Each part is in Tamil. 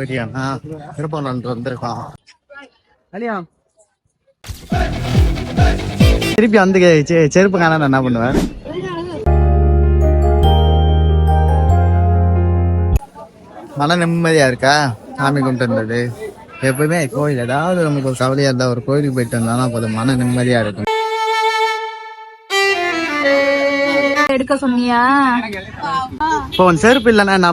வெடியாண்ணா திருப்பூர்ல வந்திருக்கோம் அலியா திருப்பி வந்து செருப்பு காணா என்ன பண்ணுவேன் மன நிம்மதியா இருக்கா? சாமி கும்பிட்டு இருந்தது எப்பவுமே கோயில் ஏதாவது நமக்கு ஒரு கவலையா இருந்தா ஒரு கோயிலுக்கு போயிட்டு வந்தாலும் அப்போது மன நிம்மதியா இருக்கும். எடுக்க சொன்னியா? இப்போ உன் செருப்பு இல்லைன்னா என்ன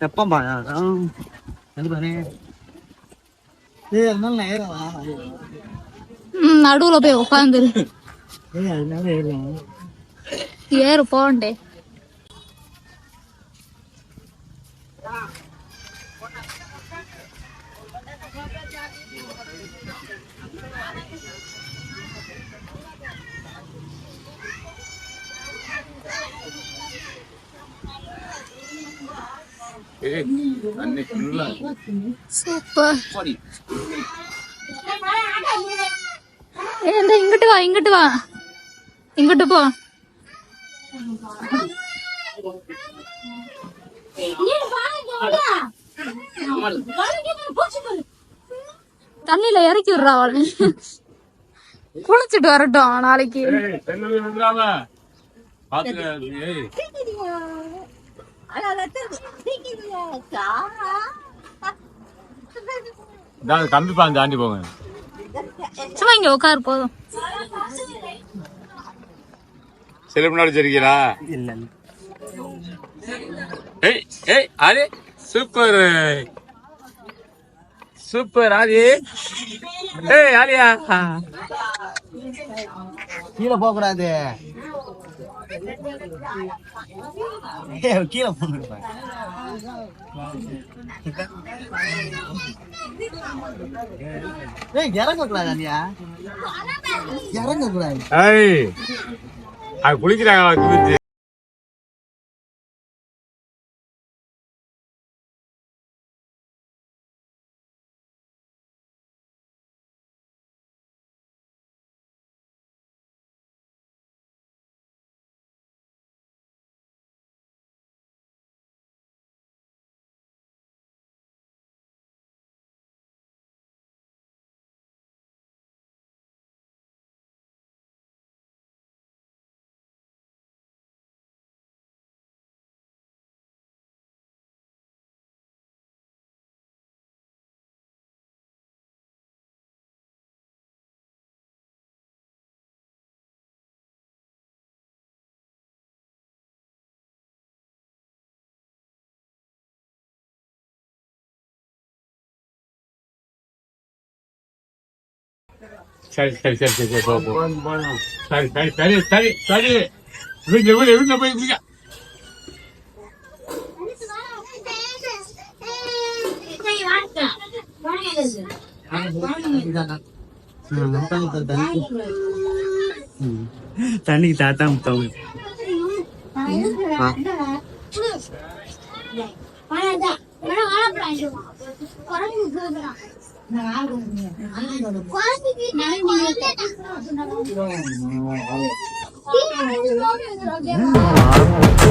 எப்போ பாயா பாரு ஏய் அதனால நடுவுல போய் உட்காந்துரு ஏய் அதனால ஏறு போண்டே சூப்பர். ஏ இந்த இங்கிட்டு வா இங்கிட்டு வா. இங்கிட்டு போ. தண்ணியில இறக்கி விடுறா அவளை. குளிச்சுட்டு வரட்டும் நாளைக்கு. கம்பி பாந்து தாண்டி போங்க. சும்மா இங்க உட்காரு போதும். சில முன்னாடி வச்சிருக்கீங்களா? இல்ல. ஏய் ஏய் ஆதி சூப்பர். சூப்பர் ஆதி. ஏய் ஆலியா. கீழே போக கூடாது கீழே போங்க ஏய் இறங்க கூடாது அண்ணியா இறங்க கூடாது ஏய் அது குளிக்கிறாங்களா குளிச்சு சரி சரி சரி சரி சரி போ போ. சரி சரி சரி சரி சரி. வீட்டுல வீட்டுல வீட்டுல போய் குளிக்க தண்ணி தாத்தா முத்தவங்க குழந்தைக்கு No, no, no, no, no,